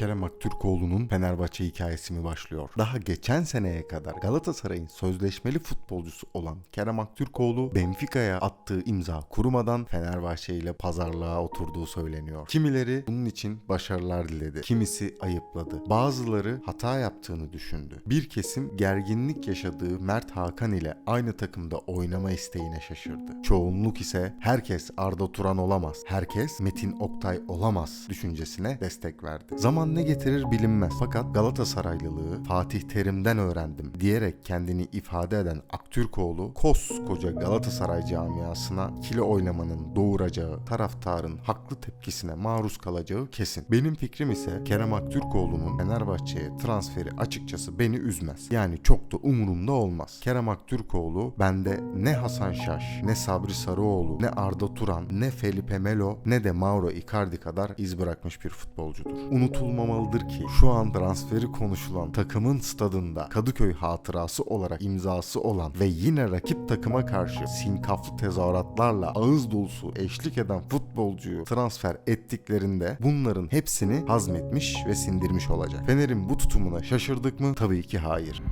Kerem Aktürkoğlu'nun Fenerbahçe hikayesi mi başlıyor? Daha geçen seneye kadar Galatasaray'ın sözleşmeli futbolcusu olan Kerem Aktürkoğlu Benfica'ya attığı imza kurumadan Fenerbahçe ile pazarlığa oturduğu söyleniyor. Kimileri bunun için başarılar diledi. Kimisi ayıpladı. Bazıları hata yaptığını düşündü. Bir kesim gerginlik yaşadığı Mert Hakan ile aynı takımda oynama isteğine şaşırdı. Çoğunluk ise herkes Arda Turan olamaz, herkes Metin Oktay olamaz düşüncesine destek verdi. Zaman ne getirir bilinmez fakat Galatasaraylılığı Fatih Terim'den öğrendim diyerek kendini ifade eden Aktürkoğlu koskoca Galatasaray camiasına kilo oynamanın doğuracağı taraftarın haklı tepkisine maruz kalacağı kesin. Benim fikrim ise Kerem Aktürkoğlu'nun Fenerbahçe'ye transferi açıkçası beni üzmez. Yani çok da umurumda olmaz. Kerem Aktürkoğlu bende ne Hasan Şaş, ne Sabri Sarıoğlu, ne Arda Turan, ne Felipe Melo, ne de Mauro Icardi kadar iz bırakmış bir futbolcudur. Unutulmamalıdır ki şu an transferi konuşulan takımın stadında Kadıköy hatırası olarak imzası olan ve yine rakip takıma karşı sinkaflı tezahüratlarla ağız dolusu eşlik eden futbolcuyu transfer ettiklerinde bunların hepsini hazmetmiş ve sindirmiş olacak. Fener'in bu tutumuna şaşırdık mı? Tabii ki hayır.